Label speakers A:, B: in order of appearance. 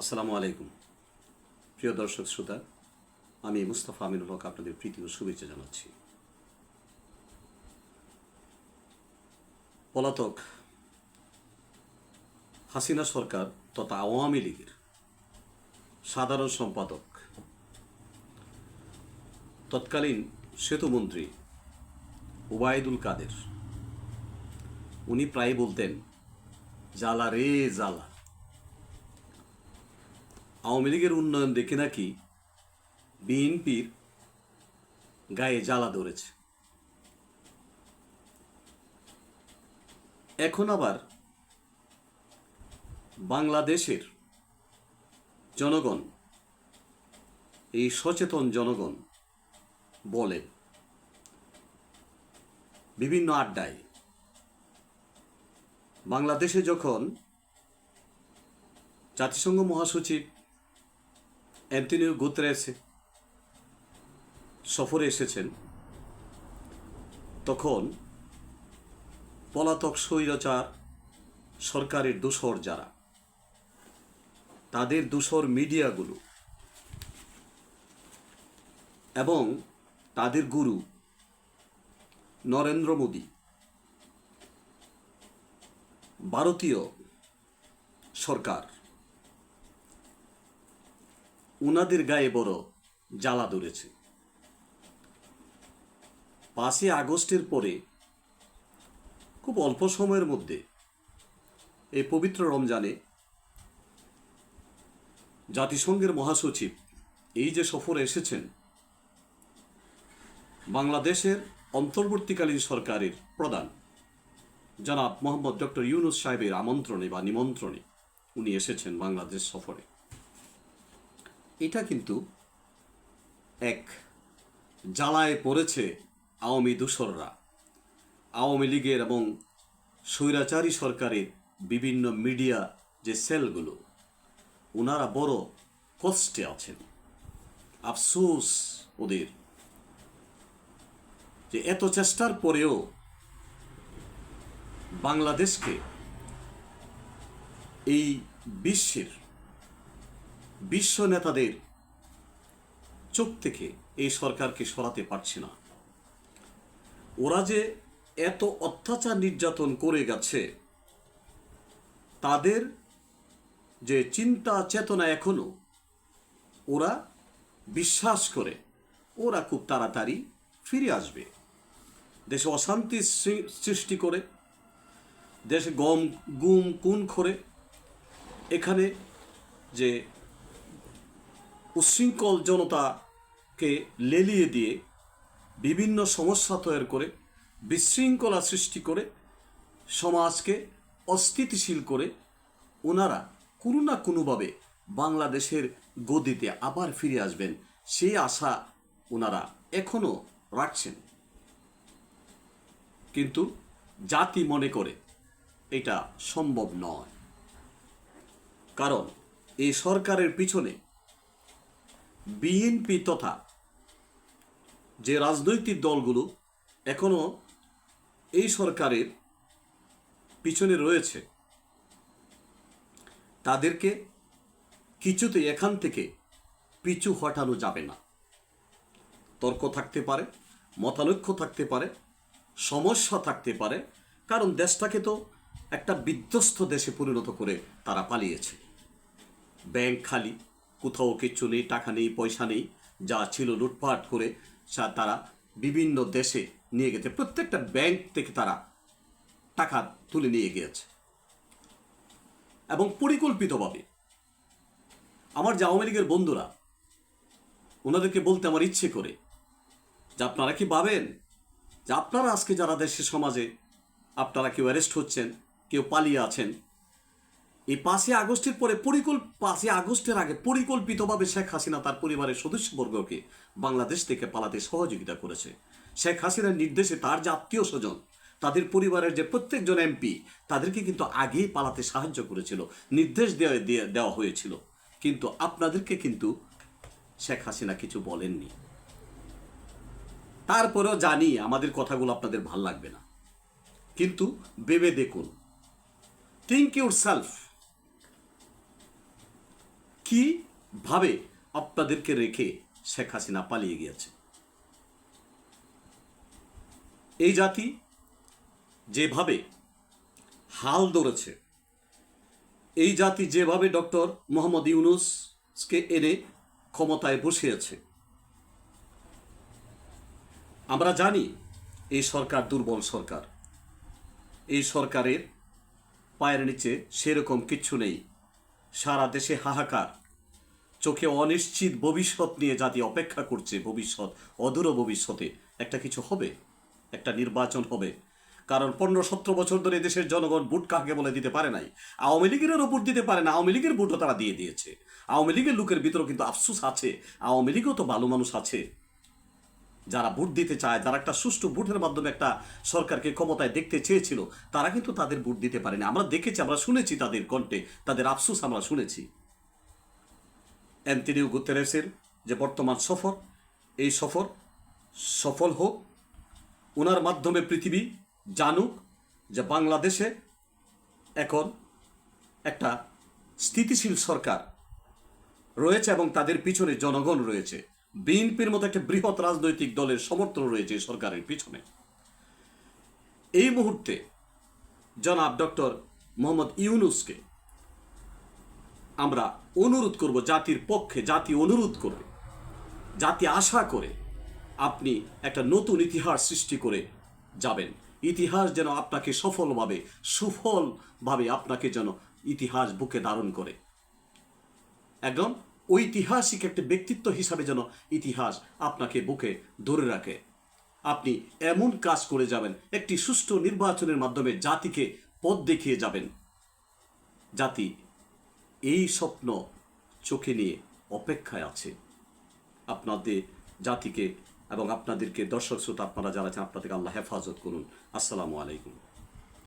A: আসসালামু আলাইকুম। প্রিয় দর্শক শ্রোতা, আমি মুস্তাফা আমিনুল হক আপনাদের প্রীতি ও শুভেচ্ছা জানাচ্ছি। পলাতক হাসিনা সরকার তথা আওয়ামী লীগের সাধারণ সম্পাদক, তৎকালীন সেতুমন্ত্রী ওবায়দুল কাদের। উনি প্রায় বলতেন, জ্বালা রে জ্বালা। আওয়ামী লীগের উন্নয়ন দেখে নাকি বিএনপির গায়ে জ্বালা ধরেছে। এখন আবার বাংলাদেশের জনগণ, এই সচেতন জনগণ বলে, বিভিন্ন আড্ডায়। বাংলাদেশে যখন জাতিসংঘ মহাসচিব অ্যান্টনিও গুতরেসে সফরে এসেছেন। তখন পলাতক স্বৈরাচার সরকারের দূষর যারা, তাদের দূষর মিডিয়াগুলো এবং তাদের গুরু নরেন্দ্র মোদী ভারতীয় সরকার উনাদের গায়ে বড় জ্বালা ধরেছে। পাঁচই আগস্টের পরে, খুব অল্প সময়ের মধ্যে, এই পবিত্র রমজানে জাতিসংঘের মহাসচিব এই যে সফরে এসেছেন, বাংলাদেশের অন্তর্বর্তীকালীন সরকারের প্রধান জনাব মোহাম্মদ ডক্টর ইউনুস সাহেবের আমন্ত্রণে বা নিমন্ত্রণে উনি এসেছেন বাংলাদেশ সফরে। এটা কিন্তু এক জ্বালায় পড়েছে আওয়ামী দূষররা আওয়ামী লীগের এবং স্বৈরাচারী সরকারের বিভিন্ন মিডিয়া যে সেলগুলো, ওনারা বড় কষ্টে আছেন। আফসোস ওদের যে এত চেষ্টার পরেও বাংলাদেশকে এই বিশ্বের বিশ্ব নেতাদের চোখ থেকে এই সরকারকে সরাতে পারছে না। ওরা যে এত অত্যাচার নির্যাতন করে গেছে, তাদের যে চিন্তা চেতনা এখনও, ওরা বিশ্বাস করে ওরা খুব তাড়াতাড়ি ফিরে আসবে। দেশে অশান্তি সৃষ্টি করে, দেশে গম, গুম কুন করে, এখানে যে উচ্ছৃঙ্খল জনতাকে লেলিয়ে দিয়ে বিভিন্ন সমস্যা তৈরি করে, বিশৃঙ্খলা সৃষ্টি করে, সমাজকে অস্থিতিশীল করে ওনারা কোনো না কোনোভাবে বাংলাদেশের গদিতে আবার ফিরে আসবেন, সেই আশা ওনারা এখনও রাখছেন। কিন্তু জাতি মনে করে এটা সম্ভব নয়। কারণ এই সরকারের পিছনে বিএনপি তথা যে রাজনৈতিক দলগুলো এখনও এই সরকারের পিছনে রয়েছে, তাদেরকে কিছুতে এখান থেকে পিছু হটানো যাবে না। তর্ক থাকতে পারে, মতানৈক্য থাকতে পারে, সমস্যা থাকতে পারে, কারণ দেশটাকে তো একটা বিধ্বস্ত দেশে পরিণত করে তারা পালিয়েছে। ব্যাংক খালি কোথাও কিচ্ছু নেই, টাকা নেই, পয়সা নেই, যা ছিল লুটপাট করে তারা বিভিন্ন দেশে নিয়ে গেছে। প্রত্যেকটা ব্যাংক থেকে তারা টাকা তুলে নিয়ে গিয়েছে। এবং পরিকল্পিতভাবে আমার যে আওয়ামী লীগের বন্ধুরা, ওনাদেরকে বলতে আমার ইচ্ছে করে যে আপনারা কি ভাবেন যে আপনারা আজকে যারা দেশের সমাজে আপনারা কেউ অ্যারেস্ট হচ্ছেন, কেউ পালিয়ে আছেন এই পাঁচই আগস্টের পরে পরিকল্প পাঁচই আগস্টের আগে পরিকল্পিতভাবে শেখ হাসিনা তার পরিবারের সদস্যবর্গকে বাংলাদেশ থেকে পালাতে সহযোগিতা করেছে। শেখ হাসিনার নির্দেশে তার যে আত্মীয় স্বজন, তাদের পরিবারের যে প্রত্যেকজন এমপি, তাদেরকে কিন্তু আগেই পালাতে সাহায্য করেছিল, নির্দেশ দেওয়া দেওয়া হয়েছিল। কিন্তু আপনাদেরকে কিন্তু শেখ হাসিনা কিছু বলেননি। তারপরেও জানি আমাদের কথাগুলো আপনাদের ভালো লাগবে না। কিন্তু ভেবে দেখুন থিঙ্ক ইউর সেলফ কীভাবে আপনাদেরকে রেখে শেখ হাসিনা পালিয়ে গিয়েছে? এই জাতি যেভাবে হাল ধরেছে, এই জাতি যেভাবে ডক্টর মোহাম্মদ ইউনুসকে এনে ক্ষমতায় বসিয়েছে, আমরা জানি এই সরকার দুর্বল সরকার। এই সরকারের পায়ের নিচে সেরকম কিচ্ছু নেই। সারা দেশে হাহাকার। চোখে অনিশ্চিত ভবিষ্যৎ নিয়ে জাতি অপেক্ষা করছে, ভবিষ্যৎ, অদূর ভবিষ্যতে। একটা কিছু হবে, একটা নির্বাচন হবে। কারণ পনেরো সতেরো বছর ধরে দেশের জনগণ ভোট কাকে বলে দিতে পারে নাই? আওয়ামী লীগেরও ভোট দিতে পারে না, আওয়ামী লীগের ভোটও তারা দিয়ে দিয়েছে। আওয়ামী লীগের লোকের ভিতরেও কিন্তু আফসুস আছে, আওয়ামী লীগও তো ভালো মানুষ আছে। যারা ভোট দিতে চায়, যারা একটা সুষ্ঠু ভোটের মাধ্যমে একটা সরকারকে ক্ষমতায় দেখতে চেয়েছিল, তারা কিন্তু তাদের ভোট দিতে পারেনি। আমরা দেখেছি, আমরা শুনেছি তাদের কণ্ঠে, তাদের আফসুস আমরা শুনেছি। অ্যান্টনিও গুতেরেসের যে বর্তমান সফর, এই সফর সফল হোক ওনার মাধ্যমে পৃথিবী জানুক যে বাংলাদেশে এখন একটা স্থিতিশীল সরকার রয়েছে এবং তাদের পিছনে জনগণ রয়েছে। বিএনপির মতো একটা বৃহৎ রাজনৈতিক দলের সমর্থন রয়েছে সরকারের পিছনে। এই মুহূর্তে জনাব ডক্টর মোহাম্মদ ইউনুসকে আমরা অনুরোধ করব জাতির পক্ষে, জাতি অনুরোধ করবে জাতি আশা করে আপনি একটা নতুন ইতিহাস সৃষ্টি করে যাবেন। ইতিহাস যেন আপনাকে সফলভাবে, সুফলভাবে আপনাকে যেন ইতিহাস বুকে ধারণ করে। একদম? ঐতিহাসিক একটা ব্যক্তিত্ব হিসাবে যেন ইতিহাস আপনাকে বুকে ধরে রাখে। আপনি এমন কাজ করে যাবেন, একটি সুষ্ঠু নির্বাচনের মাধ্যমে জাতিকে পথ দেখিয়ে যাবেন। জাতি এই স্বপ্ন চোখে নিয়ে অপেক্ষায় আছে। আপনাদের জাতিকে এবং আপনাদেরকে দর্শক, শ্রোতা, আপনারা যারা আছেন, আপনাদেরকে আল্লাহ হেফাজত করুন। আসসালামু আলাইকুম।